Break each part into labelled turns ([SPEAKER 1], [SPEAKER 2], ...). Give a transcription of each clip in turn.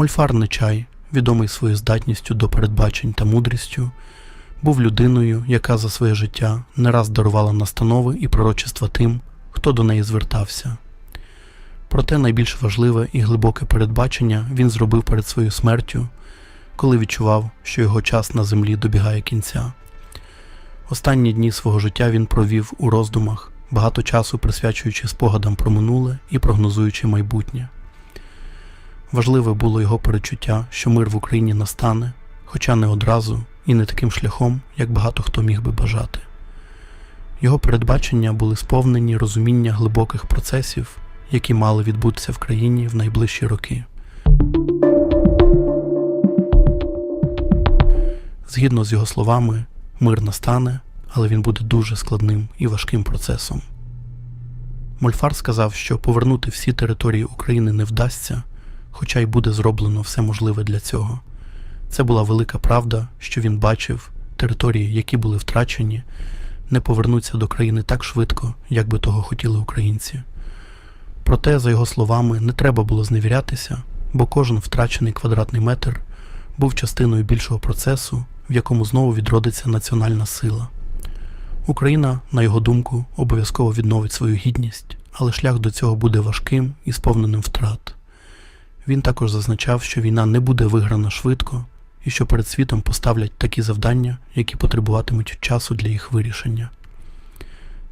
[SPEAKER 1] Мольфар Нечай, відомий своєю здатністю до передбачень та мудрістю, був людиною, яка за своє життя не раз дарувала настанови і пророчества тим, хто до неї звертався. Проте найбільш важливе і глибоке передбачення він зробив перед своєю смертю, коли відчував, що його час на землі добігає кінця. Останні дні свого життя він провів у роздумах, багато часу присвячуючи спогадам про минуле і прогнозуючи майбутнє. Важливе було його перечуття, що мир в Україні настане, хоча не одразу і не таким шляхом, як багато хто міг би бажати. Його передбачення були сповнені розуміння глибоких процесів, які мали відбутися в країні в найближчі роки. Згідно з його словами, мир настане, але він буде дуже складним і важким процесом. Мольфар сказав, що повернути всі території України не вдасться, хоча й буде зроблено все можливе для цього. Це була велика правда, що він бачив, території, які були втрачені, не повернуться до країни так швидко, як би того хотіли українці. Проте, за його словами, не треба було зневірятися, бо кожен втрачений квадратний метр був частиною більшого процесу, в якому знову відродиться національна сила. Україна, на його думку, обов'язково відновить свою гідність, але шлях до цього буде важким і сповненим втрат. Він також зазначав, що війна не буде виграна швидко і що перед світом поставлять такі завдання, які потребуватимуть часу для їх вирішення.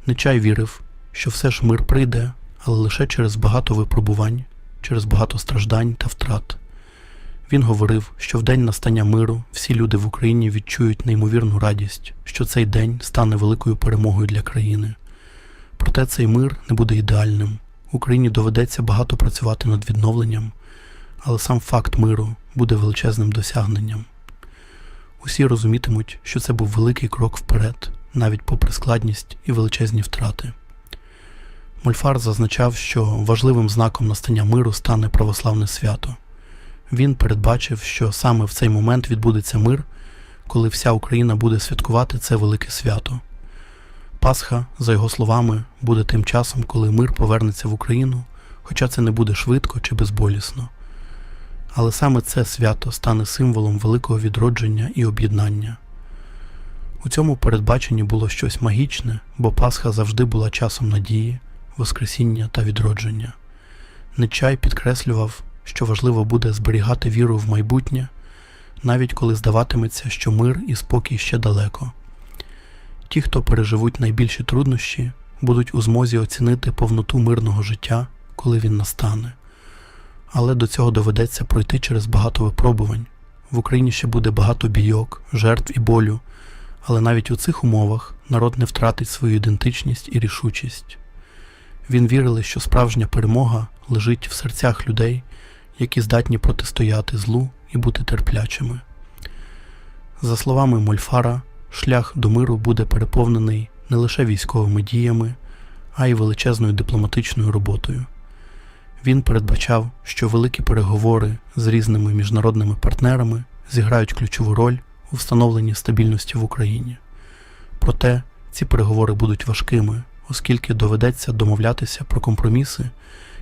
[SPEAKER 1] Нечай вірив, що все ж мир прийде, але лише через багато випробувань, через багато страждань та втрат. Він говорив, що в день настання миру всі люди в Україні відчують неймовірну радість, що цей день стане великою перемогою для країни. Проте цей мир не буде ідеальним. Україні доведеться багато працювати над відновленням, але сам факт миру буде величезним досягненням. Усі розумітимуть, що це був великий крок вперед, навіть попри складність і величезні втрати. Мольфар зазначав, що важливим знаком настання миру стане православне свято. Він передбачив, що саме в цей момент відбудеться мир, коли вся Україна буде святкувати це велике свято. Пасха, за його словами, буде тим часом, коли мир повернеться в Україну, хоча це не буде швидко чи безболісно. Але саме це свято стане символом великого відродження і об'єднання. У цьому передбаченні було щось магічне, бо Пасха завжди була часом надії, Воскресіння та відродження. Нечай підкреслював, що важливо буде зберігати віру в майбутнє, навіть коли здаватиметься, що мир і спокій ще далеко. Ті, хто переживуть найбільші труднощі, будуть у змозі оцінити повноту мирного життя, коли він настане. Але до цього доведеться пройти через багато випробувань. В Україні ще буде багато бійок, жертв і болю, але навіть у цих умовах народ не втратить свою ідентичність і рішучість. Він вірили, що справжня перемога лежить в серцях людей, які здатні протистояти злу і бути терплячими. За словами Мольфара, шлях до миру буде переповнений не лише військовими діями, а й величезною дипломатичною роботою. Він передбачав, що великі переговори з різними міжнародними партнерами зіграють ключову роль у встановленні стабільності в Україні. Проте ці переговори будуть важкими, оскільки доведеться домовлятися про компроміси,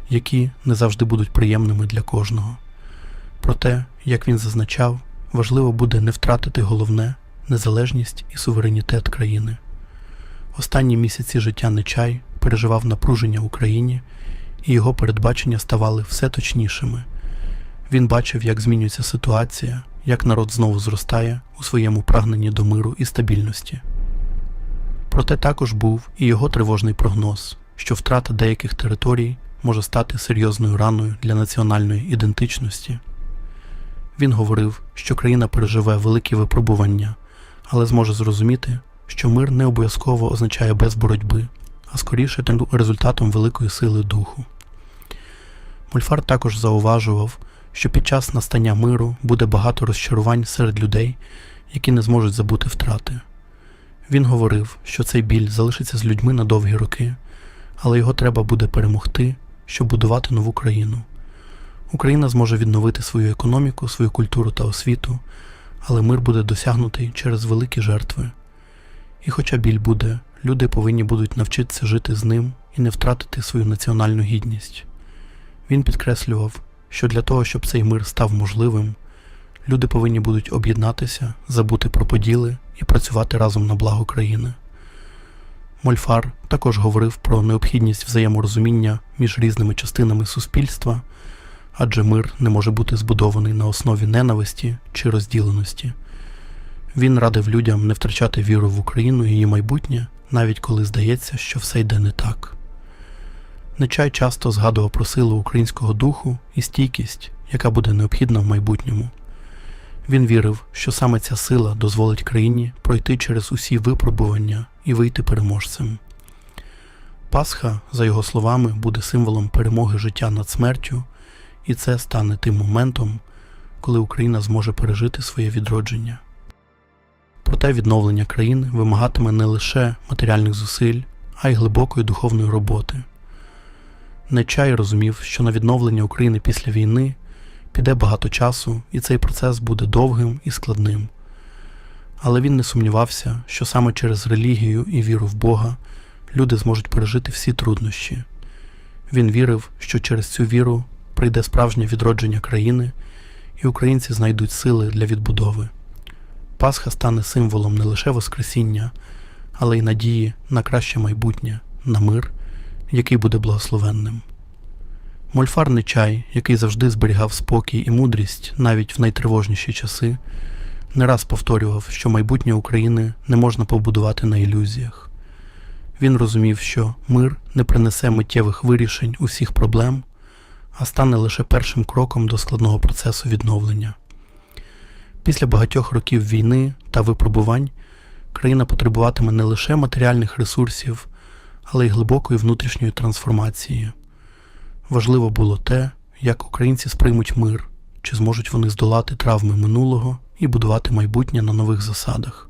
[SPEAKER 1] які не завжди будуть приємними для кожного. Проте, як він зазначав, важливо буде не втратити головне незалежність і суверенітет країни. Останні місяці життя Нечай переживав напруження в Україні, і його передбачення ставали все точнішими. Він бачив, як змінюється ситуація, як народ знову зростає у своєму прагненні до миру і стабільності. Проте також був і його тривожний прогноз, що втрата деяких територій може стати серйозною раною для національної ідентичності. Він говорив, що країна переживе великі випробування, але зможе зрозуміти, що мир не обов'язково означає без боротьби, а скоріше результатом великої сили духу. Мольфар також зауважував, що під час настання миру буде багато розчарувань серед людей, які не зможуть забути втрати. Він говорив, що цей біль залишиться з людьми на довгі роки, але його треба буде перемогти, щоб будувати нову країну. Україна зможе відновити свою економіку, свою культуру та освіту, але мир буде досягнутий через великі жертви. І хоча біль буде, люди повинні будуть навчитися жити з ним і не втратити свою національну гідність. Він підкреслював, що для того, щоб цей мир став можливим, люди повинні будуть об'єднатися, забути про поділи і працювати разом на благо країни. Мольфар також говорив про необхідність взаєморозуміння між різними частинами суспільства, адже мир не може бути збудований на основі ненависті чи розділеності. Він радив людям не втрачати віру в Україну і її майбутнє, навіть коли здається, що все йде не так. Нечай часто згадував про силу українського духу і стійкість, яка буде необхідна в майбутньому. Він вірив, що саме ця сила дозволить країні пройти через усі випробування і вийти переможцем. Пасха, за його словами, буде символом перемоги життя над смертю, і це стане тим моментом, коли Україна зможе пережити своє відродження. Проте відновлення країни вимагатиме не лише матеріальних зусиль, а й глибокої духовної роботи. Нечай розумів, що на відновлення України після війни піде багато часу, і цей процес буде довгим і складним. Але він не сумнівався, що саме через релігію і віру в Бога люди зможуть пережити всі труднощі. Він вірив, що через цю віру прийде справжнє відродження країни, і українці знайдуть сили для відбудови. Пасха стане символом не лише Воскресіння, але й надії на краще майбутнє, на мир, який буде благословенним. Мольфар Нечай, який завжди зберігав спокій і мудрість навіть в найтривожніші часи, не раз повторював, що майбутнє України не можна побудувати на ілюзіях. Він розумів, що мир не принесе миттєвих вирішень усіх проблем, а стане лише першим кроком до складного процесу відновлення. Після багатьох років війни та випробувань країна потребуватиме не лише матеріальних ресурсів, але й глибокої внутрішньої трансформації. Важливо було те, як українці сприймуть мир, чи зможуть вони здолати травми минулого і будувати майбутнє на нових засадах.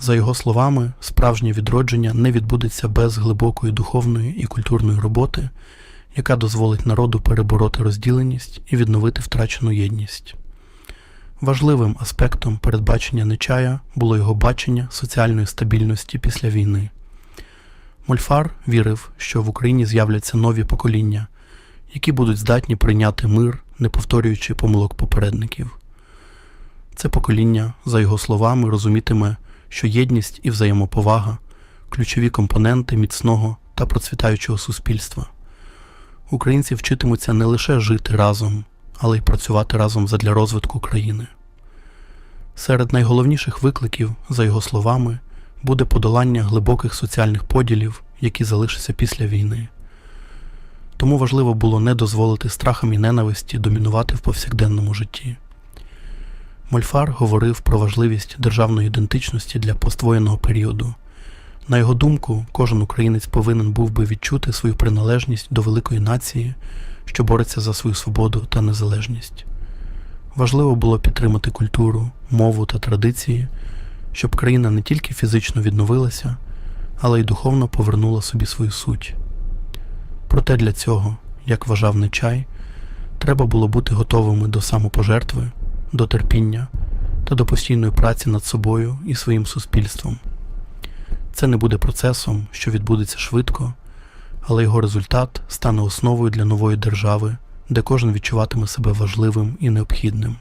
[SPEAKER 1] За його словами, справжнє відродження не відбудеться без глибокої духовної і культурної роботи, яка дозволить народу перебороти розділеність і відновити втрачену єдність. Важливим аспектом передбачення Нечая було його бачення соціальної стабільності після війни. Мольфар вірив, що в Україні з'являться нові покоління, які будуть здатні прийняти мир, не повторюючи помилок попередників. Це покоління, за його словами, розумітиме, що єдність і взаємоповага ключові компоненти міцного та процвітаючого суспільства. Українці вчитимуться не лише жити разом, але й працювати разом задля розвитку країни. Серед найголовніших викликів, за його словами, буде подолання глибоких соціальних поділів, які залишаться після війни. Тому важливо було не дозволити страхам і ненависті домінувати в повсякденному житті. Мольфар говорив про важливість державної ідентичності для поствоєнного періоду. На його думку, кожен українець повинен був би відчути свою приналежність до великої нації, що бореться за свою свободу та незалежність. Важливо було підтримати культуру, мову та традиції, щоб країна не тільки фізично відновилася, але й духовно повернула собі свою суть. Проте для цього, як вважав Нечай, треба було бути готовими до самопожертви, до терпіння та до постійної праці над собою і своїм суспільством. Це не буде процесом, що відбудеться швидко, але його результат стане основою для нової держави, де кожен відчуватиме себе важливим і необхідним.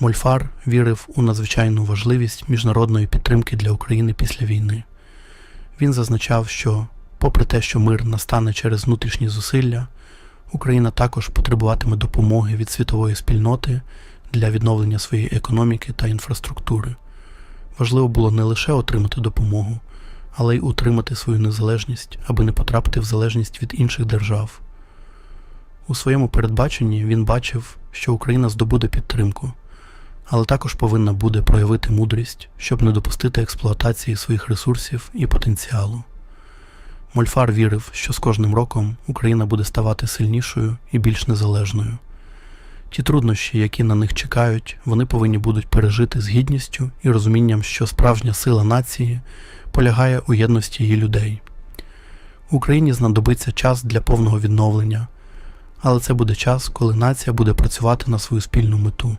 [SPEAKER 1] Мольфар вірив у надзвичайну важливість міжнародної підтримки для України після війни. Він зазначав, що, попри те, що мир настане через внутрішні зусилля, Україна також потребуватиме допомоги від світової спільноти для відновлення своєї економіки та інфраструктури. Важливо було не лише отримати допомогу, але й утримати свою незалежність, аби не потрапити в залежність від інших держав. У своєму передбаченні він бачив, що Україна здобуде підтримку, але також повинна буде проявити мудрість, щоб не допустити експлуатації своїх ресурсів і потенціалу. Мольфар вірив, що з кожним роком Україна буде ставати сильнішою і більш незалежною. Ті труднощі, які на них чекають, вони повинні будуть пережити з гідністю і розумінням, що справжня сила нації полягає у єдності її людей. Україні знадобиться час для повного відновлення, але це буде час, коли нація буде працювати на свою спільну мету.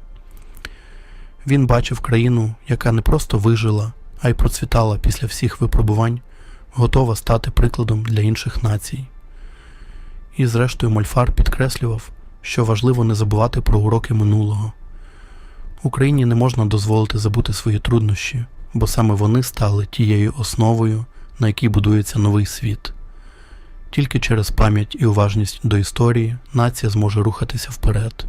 [SPEAKER 1] Він бачив країну, яка не просто вижила, а й процвітала після всіх випробувань, готова стати прикладом для інших націй. І зрештою Мольфар підкреслював, що важливо не забувати про уроки минулого. Україні не можна дозволити забути свої труднощі, бо саме вони стали тією основою, на якій будується новий світ. Тільки через пам'ять і уважність до історії нація зможе рухатися вперед.